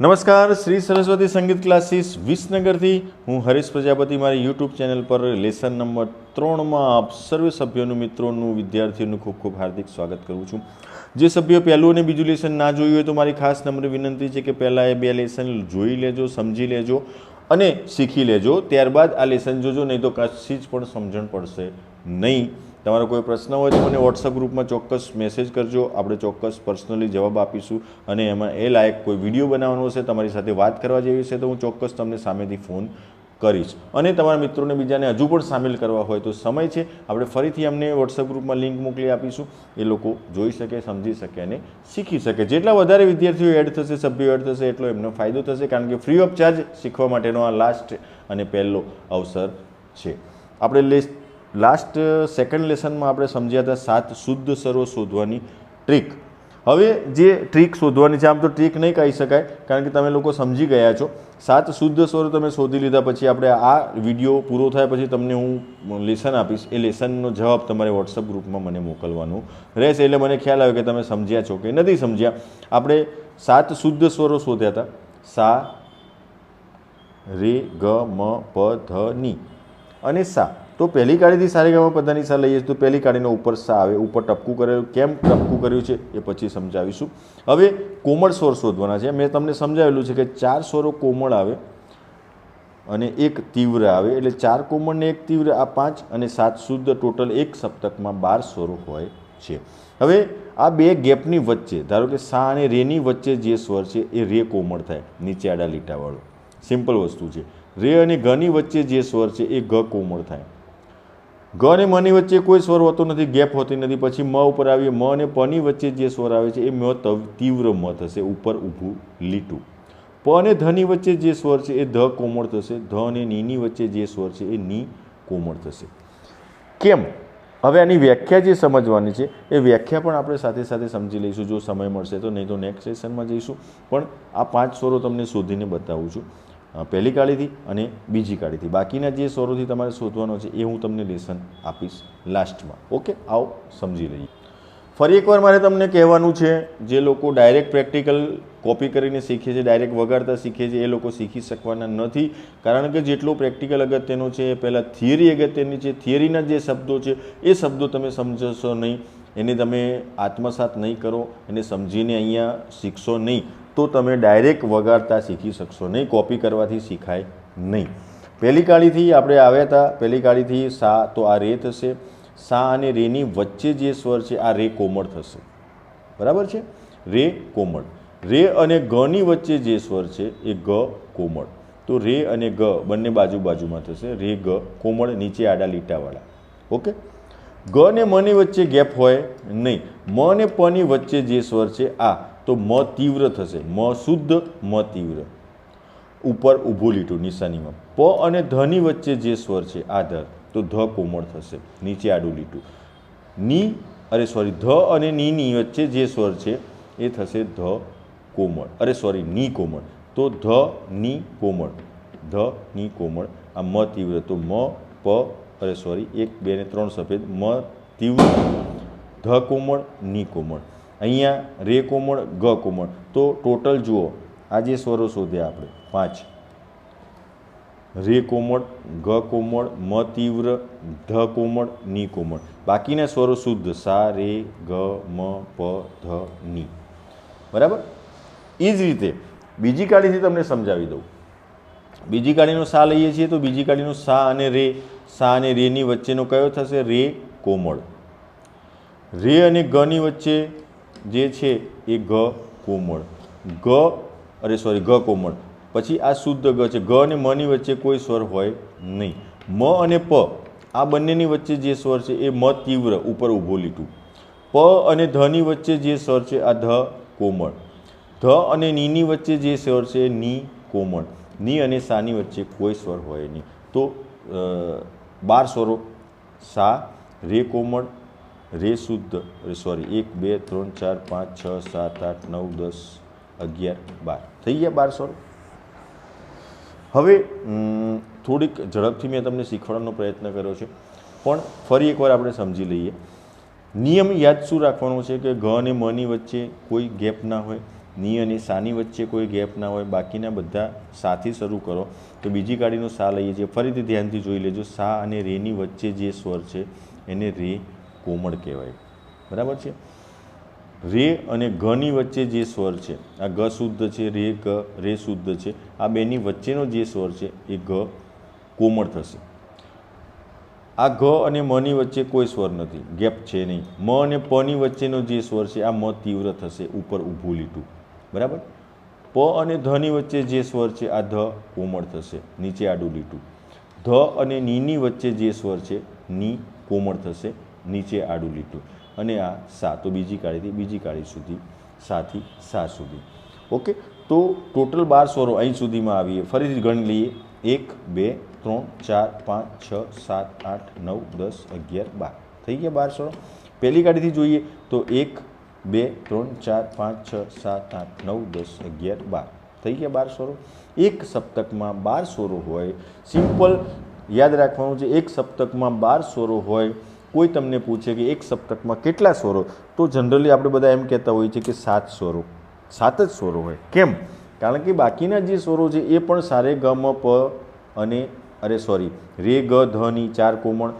નમસ્કાર, શ્રી સરસ્વતી સંગીત ક્લાસીસ વિસનગરથી. હું હરીશ પ્રજાપતિ, મારી યુટ્યુબ ચેનલ પર લેસન નંબર ત્રણમાં આપ સર્વે સભ્યોનું, મિત્રોનું, વિદ્યાર્થીઓનું ખૂબ ખૂબ હાર્દિક સ્વાગત કરું છું. જે સભ્યો પહેલું અને બીજું લેસન ના જોયું હોય તો મારી ખાસ નમ્ર વિનંતી છે કે પહેલાં એ બે લેસન જોઈ લેજો, સમજી લેજો અને શીખી લેજો. ત્યારબાદ આ લેસન જોજો, નહીં તો કશી જ પણ સમજણ પડશે નહીં. તમારો કોઈ પ્રશ્ન હોય તો મને વોટ્સઅપ ગ્રુપમાં ચોક્કસ મેસેજ કરજો. આપણે ચોક્કસ પર્સનલી જવાબ આપીશું અને એમાં એ લાયક કોઈ વીડિયો બનાવવાનો હશે, તમારી સાથે વાત કરવા જેવી છે તો હું ચોક્કસ તમને સામેથી ફોન કરીશ. અને તમારા મિત્રોને બીજાને હજુ પણ સામેલ કરવા હોય તો સમય છે. આપણે ફરીથી અમને વોટ્સઅપ ગ્રુપમાં લિંક મોકલી આપીશું. એ લોકો જોઈ શકે, સમજી શકે અને શીખી શકે. જેટલા વધારે વિદ્યાર્થીઓ એડ થશે, સભ્યો એડ થશે, એટલો એમનો ફાયદો થશે કારણ કે ફ્રી ઓફ ચાર્જ શીખવા માટેનો આ લાસ્ટ અને પહેલો અવસર છે. આપણે લેસ્ટ લાસ્ટ સેકન્ડ લેસનમાં આપણે સમજ્યા હતા સાત શુદ્ધ સ્વરો શોધવાની ટ્રીક હવે જે ટ્રીક શોધવાની છે, આમ તો ટ્રીક નહીં કહી શકાય, કારણ કે તમે લોકો સમજી ગયા છો. સાત શુદ્ધ સ્વરો તમે શોધી લીધા પછી આપણે આ વીડિયો પૂરો થાય પછી તમને હું લેસન આપીશ. એ લેસનનો જવાબ તમારે વોટ્સઅપ ગ્રુપમાં મને મોકલવાનું રહેશે. એટલે મને ખ્યાલ આવ્યો કે તમે સમજ્યા છો કે નથી સમજ્યા. આપણે સાત શુદ્ધ સ્વરો શોધ્યા હતા. સા, રે, ગ, મ, પ, ધ, ની. અને સા. તો પહેલી કાળીથી સારી ગામા પદાની સા લઈએ તો પહેલી કાળીનો ઉપર સા આવે, ઉપર ટપકું કરેલું કેમ ટપકું કર્યું છે એ પછી સમજાવીશું. હવે કોમળ સ્વર શોધવાના છે. મેં તમને સમજાવેલું છે કે ચાર સ્વરો કોમળ આવે અને એક તીવ્ર આવે. એટલે ચાર કોમળ ને એક તીવ્ર, આ પાંચ અને સાત શુદ્ધ ટોટલ એક સપ્તકમાં બાર સ્વરો હોય છે. હવે આ બે ગેપની વચ્ચે, ધારો કે સા અને રેની વચ્ચે જે સ્વર છે એ રે કોમળ થાય, નીચે આડા લીટાવાળો. સિમ્પલ વસ્તુ છે. રે અને ઘની વચ્ચે જે સ્વર છે એ ઘ કોમળ થાય. ગ અને મની વચ્ચે કોઈ સ્વર હોતો નથી, ગેપ હોતી નથી. પછી મ ઉપર આવીએ, મ અને પની વચ્ચે જે સ્વર આવે છે, એ મ તવ- તીવ્ર મ થશે, ઉપર ઊભું લીટું. પ અને ધની વચ્ચે જે સ્વર છે, એ ધ કોમળ થશે. ધ અને નીની વચ્ચે જે સ્વર છે, એ ની કોમળ થશે. કેમ? હવે આની વ્યાખ્યા જે સમજવાની છે, એ વ્યાખ્યા પણ આપણે સાથે સાથે સમજી લઈશું. જો સમય મળશે તો નહીં તો નેક્સ્ટ સેશનમાં જઈશું. પણ આ પાંચ સ્વરો તમને શોધીને બતાવું છું. પહેલી કાળીથી અને બીજી કાળીથી. બાકીના જે સ્વરોથી તમારે શોધવાનો છે એ હું તમને લેસન આપીશ લાસ્ટમાં ઓકે આવો સમજી લઈએ. ફરી એકવાર મારે તમને કહેવાનું છે, જે લોકો ડાયરેક્ટ પ્રેક્ટિકલ કોપી કરીને શીખે છે ડાયરેક્ટ વગાડતા શીખે છે, એ લોકો શીખી શકવાના નથી. કારણ કે જેટલું પ્રેક્ટિકલ અગત્યનું છે, એ પહેલાં થિયરી અગત્યની છે. થિયરીના જે શબ્દો છે, એ શબ્દો તમે સમજશો નહીં. એને તમે આત્મસાત નહીં કરો. એને સમજીને અહીંયા શીખશો નહીં. તો તમે ડાયરેક્ટ વગાડતા શીખી શકશો. નહીં કોપી કરવાથી શીખાય નહીં. પહેલી કાળીથી આપણે આવ્યા હતા. પહેલી કાળીથી સા તો આ રે થશે. સા અને રેની વચ્ચે જે સ્વર છે, આ રે કોમળ થશે. બરાબર છે? રે કોમળ. રે અને ગની વચ્ચે જે સ્વર છે, એ ગ કોમળ. તો રે અને ગ બંને બાજુ બાજુમાં થશે. રે, ગ, કોમળ, નીચે આડા લીટાવાળા. ઓકે? ગ ને મની વચ્ચે ગેપ હોય નહીં. મ અને પની વચ્ચે જે સ્વર છે, આ. તો મ તીવ્ર થશે. મ શુદ્ધ, મ તીવ્ર. ઉપર ઊભું લીટું નિશાનીમાં. પ અને ધની વચ્ચે જે સ્વર છે, આધાર, તો ધ કોમળ થશે. નીચે આડું લીટું. ની, અરે સોરી ધ અને નીની વચ્ચે જે સ્વર છે, એ થશે ધ કોમળ. અરે સોરી ની કોમળ. તો ધ, ની કોમળ. ધ, ની કોમળ. આ મ તીવ્ર, તો મ, પ, અરે સોરી એક, બે ને ત્રણ સફેદ, મ, તીવ્ર. ધ કોમળ, ની કોમળ. અહીંયા રે કોમળ, ગ કોમળ. તો ટોટલ જુઓ આ જે સ્વરો શોધ્યા આપણે. પાંચ. રે કોમળ, ગ કોમળ, મ તીવ્ર ધ કોમળ, ની કોમળ. બાકીના સ્વરો શુદ્ધ. સા, રે, ગ, મ, પ, ધ, ની. બરાબર? એ જ રીતે. બીજી કાળીથી તમને સમજાવી દઉં. બીજી કાળીનો સા લઈએ છીએ તો બીજી કાળીનો સા અને રે. સા અને રેની વચ્ચેનો કયો થશે? રે કોમળ. રે અને ગની વચ્ચે જે છે એ ગ કોમળ. ગ, અરે સોરી ગ કોમળ. પછી આ શુદ્ધ ગ છે. ગ અને મની વચ્ચે કોઈ સ્વર હોય નહીં. મ અને પ, આ બંનેની વચ્ચે જે સ્વર છે એ મ તીવ્ર, ઉપર ઊભો લીટું. પ અને ધની વચ્ચે જે સ્વર છે આ ધ કોમળ. ધ અને નીની વચ્ચે જે સ્વર છે ની કોમળ. ની અને સાની વચ્ચે કોઈ સ્વર હોય નહીં. તો બાર સ્વરો, સા, રે કોમળ રે શુદ્ધ સોરી એક, બે, ત્રણ, ચાર, પાંચ, છ, સાત, આઠ, નવ, દસ, અગિયાર, બાર. થઈ ગયા બાર સ્વરો હવે થોડીક ઝડપથી મેં તમને શીખવાડવાનો પ્રયત્ન કર્યો છે. પણ ફરી એકવાર આપણે સમજી લઈએ. નિયમ યાદ શું રાખવાનો છે કે ઘ અને મની વચ્ચે કોઈ ગેપ ના હોય, ની અને સાની વચ્ચે કોઈ ગેપ ના હોય, બાકીના બધા સાથી શરૂ કરો. તો બીજી ગાડીનો સા લઈએ છીએ. ફરીથી ધ્યાનથી જોઈ લેજો. સા અને રેની વચ્ચે જે સ્વર છે, એને રે કોમળ કહેવાય. બરાબર છે? રે અને ઘની વચ્ચે જે સ્વર છે, આ ગ શુદ્ધ છે, રે ગ રે શુદ્ધ છે, આ બેની વચ્ચેનો જે સ્વર છે, એ ગ કોમળ થશે. આ ઘ અને મની વચ્ચે કોઈ સ્વર નથી, ગેપ છે નહીં. મ અને પની વચ્ચેનો જે સ્વર છે, આ મ તીવ્ર થશે, ઉપર ઊભું લીટું. બરાબર? પ અને ધની વચ્ચે જે સ્વર છે, આ ધ કોમળ થશે, નીચે આડું લીટું. ધ અને નીની વચ્ચે જે સ્વર છે, ની કોમળ થશે નીચે આડું લીટું અને આ સા તો બીજી કાળીથી બીજી કાળી સુધી, સાથી સા સુધી. ઓકે તો ટોટલ બાર સ્વરો અહીં સુધીમાં આવીએ. ફરીથી ગણી લઈએ. એક, બે, ત્રણ, ચાર, પાંચ, છ, સાત, આઠ, નવ, દસ, અગિયાર, બાર. થઈ ગયા બાર સ્વરો? પહેલી કાઢીથી જોઈએ તો એક, બે, ત્રણ, ચાર, પાંચ, છ, સાત, આઠ, નવ, દસ, અગિયાર, બાર. થઈ ગયા બાર સ્વરો? એક સપ્તકમાં બાર સ્વરો હોય. સિમ્પલ યાદ રાખવાનું છે. એક સપ્તકમાં બાર સ્વરો હોય કોઈ તમને પૂછે કે એક સપ્તકમાં કેટલા સ્વરો? તો જનરલી આપણે બધા એમ કહેતા હોઈએ છીએ કે સાત સ્વરો. સાત જ સ્વરો હોય. કેમ? કારણ કે બાકીના જે સ્વરો છે એ પણ સારે ગ, મ, પ અને અરે સોરી રે, ગ, ધ, ની ચાર કોમળ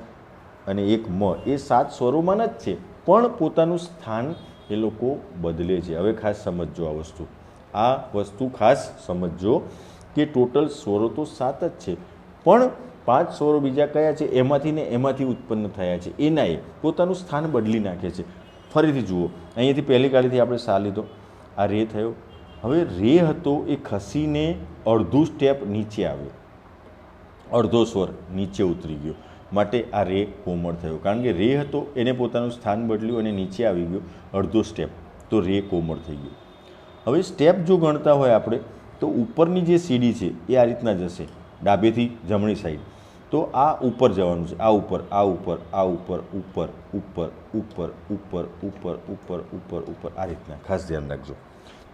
અને એક મ. એ સાત સ્વરોમાં જ છે. પણ પોતાનું સ્થાન એ લોકો બદલે છે. હવે ખાસ સમજજો આ વસ્તુ. આ વસ્તુ ખાસ સમજજો કે ટોટલ સ્વરો તો સાત જ છે. પણ પાંચ સ્વરો બીજા કયા છે? એમાંથી ને એમાંથી ઉત્પન્ન થયા છે. એના એ પોતાનું સ્થાન બદલી નાખે છે. ફરીથી જુઓ. અહીંયાથી પહેલી કાળીથી આપણે સા લીધો. આ રે થયો. હવે રે હતો એ ખસીને અડધું સ્ટેપ નીચે આવ્યો. અડધો સ્વર નીચે ઉતરી ગયો. માટે આ રે કોમળ થયો. કારણ કે રે હતો, એને પોતાનું સ્થાન બદલ્યું અને નીચે આવી ગયો. અડધો સ્ટેપ. તો રે કોમળ થઈ ગયો. હવે સ્ટેપ જો ગણતા હોય આપણે, તો ઉપરની જે સીડી છે, એ આ રીતના જશે. ડાબેથી જમણી સાઈડ. તો આ ઉપર જવાનું છે. આ ઉપર આ ઉપર આ ઉપર ઉપર ઉપર ઉપર ઉપર ઉપર ઉપર ઉપર ઉપર. આ રીતના, ખાસ ધ્યાન રાખજો.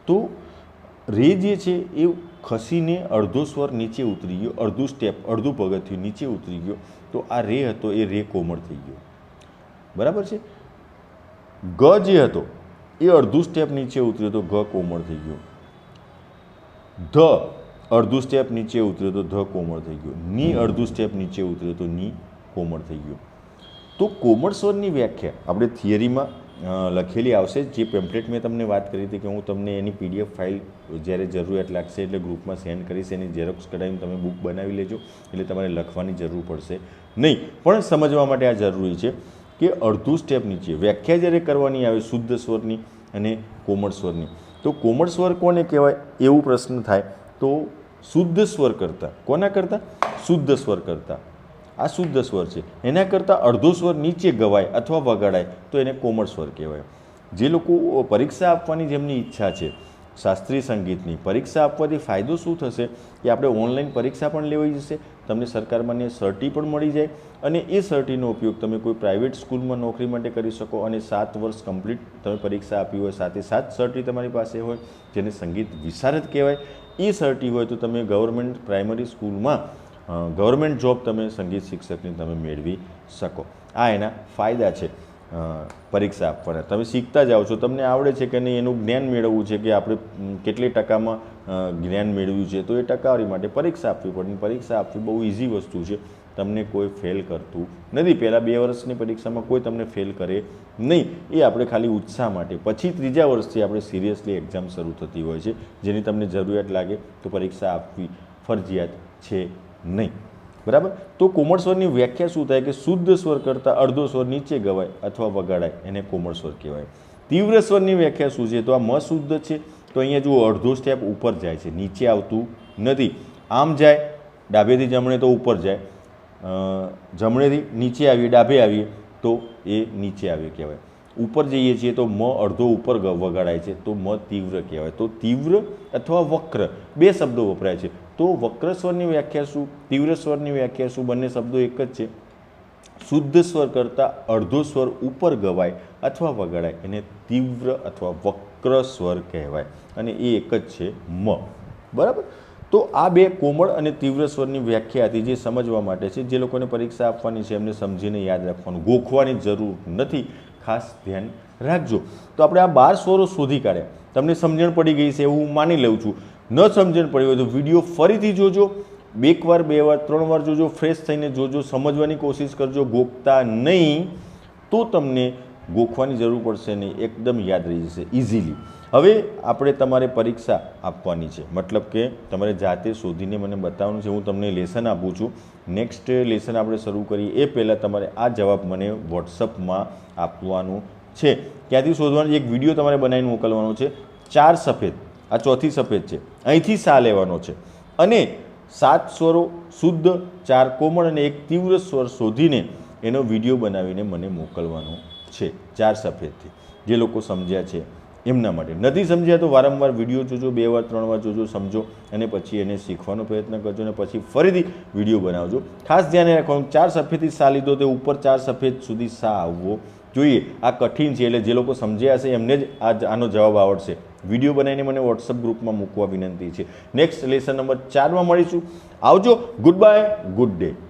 તો રે જે છે એ ખસીને અડધો સ્વર નીચે ઉતરી ગયો, અડધું સ્ટેપ અડધું પગથિયું નીચે ઉતરી ગયો. તો આ રે હતો, એ રે કોમળ થઈ ગયો. બરાબર છે? ગ જે હતો, એ અડધું સ્ટેપ નીચે ઉતર્યો તો ગ કોમળ થઈ ગયો. ધ અડધું સ્ટેપ નીચે ઉતર્યો તો ધ કોમળ થઈ ગયો. ની અડધું સ્ટેપ નીચે ઉતર્યો તો ની કોમળ થઈ ગયો. તો કોમળ સ્વરની વ્યાખ્યા આપણે થિયરીમાં લખેલી આવશે. જે પેમ્પલેટ મેં તમને વાત કરી હતી કે હું તમને એની પીડીએફ ફાઇલ જ્યારે જરૂરિયાત લાગશે એટલે ગ્રુપમાં સેન્ડ કરીશ, એની ઝેરોક્સ કઢાવીને તમે બુક બનાવી લેજો, એટલે તમારે લખવાની જરૂર પડશે નહીં. પણ સમજવા માટે આ જરૂરી છે કે અડધું સ્ટેપ નીચે, વ્યાખ્યા જ્યારે કરવાની આવે શુદ્ધ સ્વરની અને કોમળ સ્વરની, તો કોમળ સ્વર કોને કહેવાય? એવું પ્રશ્ન થાય તો શુદ્ધ સ્વર કરતાં. કોના કરતાં? શુદ્ધ સ્વર કરતાં. આ શુદ્ધ સ્વર છે. એના કરતાં અડધો સ્વર નીચે ગવાય અથવા વગાડાય તો એને કોમળ સ્વર કહેવાય. જે લોકો પરીક્ષા આપવાની જેમની ઈચ્છા છે શાસ્ત્રીય સંગીતની પરીક્ષા આપવાથી ફાયદો શું થશે કે આપણે ઓનલાઈન પરીક્ષા પણ લેવાઈ જશે. તમને સરકાર માન્ય સર્ટી પણ મળી જાય અને એ સર્ટીનો ઉપયોગ તમે કોઈ પ્રાઇવેટ સ્કૂલમાં નોકરી માટે કરી શકો અને સાત વર્ષ કમ્પ્લીટ તમે પરીક્ષા આપી હોય, સાથે સાત સર્ટી તમારી પાસે હોય, જેને સંગીત વિશારદ કહેવાય. એ સર્ટી હોય તો તમે ગવર્મેન્ટ પ્રાઇમરી સ્કૂલમાં ગવર્મેન્ટ જોબ તમે સંગીત શિક્ષકની તમે મેળવી શકો. આ એના ફાયદા છે. પરીક્ષા આપવાના. તમે શીખતા જાઓ છો. તમને આવડે છે કે નહીં, એનું જ્ઞાન મેળવવું છે કે આપણે કેટલી ટકામાં જ્ઞાન મેળવ્યું છે. તો એ ટકાવારી માટે પરીક્ષા આપવી પડે. પરીક્ષા આપવી બહુ ઇઝી વસ્તુ છે. તમને કોઈ ફેલ કરતું નથી. પહેલાં બે વર્ષની પરીક્ષામાં કોઈ તમને ફેલ કરે નહીં. એ આપણે ખાલી ઉત્સાહ માટે. પછી ત્રીજા વર્ષથી આપણે સિરિયસલી એક્ઝામ શરૂ થતી હોય છે. જેની તમને જરૂરિયાત લાગે તો પરીક્ષા આપવી ફરજિયાત છે નહીં. બરાબર? તો કોમળ સ્વરની વ્યાખ્યા શું થાય કે શુદ્ધ સ્વર કરતાં અડધો સ્વર નીચે ગવાય અથવા વગાડાય, એને કોમળ સ્વર કહેવાય. તીવ્ર સ્વરની વ્યાખ્યા શું છે? તો આ મ શુદ્ધ છે, તો અહીંયા જુઓ, અડધો સ્ટેપ ઉપર જાય છે, નીચે આવતું નથી. આમ જાય, ડાબેથી જમણે તો ઉપર જાય. જમણેથી નીચે આવીએ, ડાબે આવીએ, તો એ નીચે આવે કહેવાય. ઉપર જઈએ છીએ તો મ અડધો ઉપર વગાડાય છે, તો મ તીવ્ર કહેવાય. તો તીવ્ર અથવા વક્ર, બે શબ્દો વપરાય છે. તો વક્ર સ્વરની વ્યાખ્યા શું? તીવ્ર સ્વરની વ્યાખ્યા શું? બંને શબ્દો એક જ છે. શુદ્ધ સ્વર કરતાં અડધો સ્વર ઉપર ગવાય અથવા વગાડાય એને તીવ્ર અથવા વક્ર સ્વર કહેવાય અને એ એક જ છે મ. બરાબર? તો આ બે કોમળ અને તીવ્ર સ્વરની વ્યાખ્યા હતી જે સમજવા માટે છે. જે લોકોને પરીક્ષા આપવાની છે એમને સમજીને યાદ રાખવાનું. ગોખવાની જરૂર નથી. ખાસ ધ્યાન રાખજો. તો આપણે આ બાર સ્વરો શોધી કાઢ્યા. તમને સમજણ પડી ગઈ છે એવું હું માની લઉં છું. ન સમજણ પડી હોય તો વીડિયો ફરીથી જોજો. એક વાર બે વાર, ત્રણ વાર જોજો ફ્રેશ થઈને જોજો, સમજવાની કોશિશ કરજો. ગોખતા નહીં તો તમને ગોખવાની જરૂર પડશે નહીં. એકદમ યાદ રહી જશે. ઇઝીલી હવે આપણે તમારે પરીક્ષા આપવાની છે. મતલબ કે તમારે જાતે શોધીને મને બતાવવાનું છે. હું તમને લેસન આપું છું. નેક્સ્ટ લેસન આપણે શરૂ કરીએ. એ પહેલાં તમારે આ જવાબ મને વોટ્સઅપમાં આપવાનું છે. ક્યાંથી શોધવાનું એક વીડિયો તમારે બનાવીને મોકલવાનો છે. ચાર સફેદ. આ ચોથી સફેદ છે. અહીંથી સા લેવાનો છે. અને સાત સ્વરો, શુદ્ધ, ચાર કોમળ અને એક તીવ્ર સ્વર શોધીને એનો વીડિયો બનાવીને મને મોકલવાનો છે, ચાર સફેદથી. જે લોકો સમજ્યા છે એમના માટે. નથી સમજ્યા તો વારંવાર વીડિયો જોજો, બે વાર, ત્રણ વાર જોજો, સમજો અને પછી એને શીખવાનો પ્રયત્ન કરજો અને પછી ફરીથી વીડિયો બનાવજો. ખાસ ધ્યાન રાખવાનું ચાર સફેદથી સા લીધો તે ઉપર ચાર સફેદ સુધી સા આવવો જોઈએ. આ કઠિન છે એટલે જે લોકો સમજ્યા હશે એમને જ આ આનો જવાબ આવડશે. વીડિયો બનાવીને મને વોટ્સઅપ ગ્રુપમાં મૂકવા વિનંતી છે. નેક્સ્ટ લેસન નંબર ચારમાં મળીશું. આવજો. Good bye good day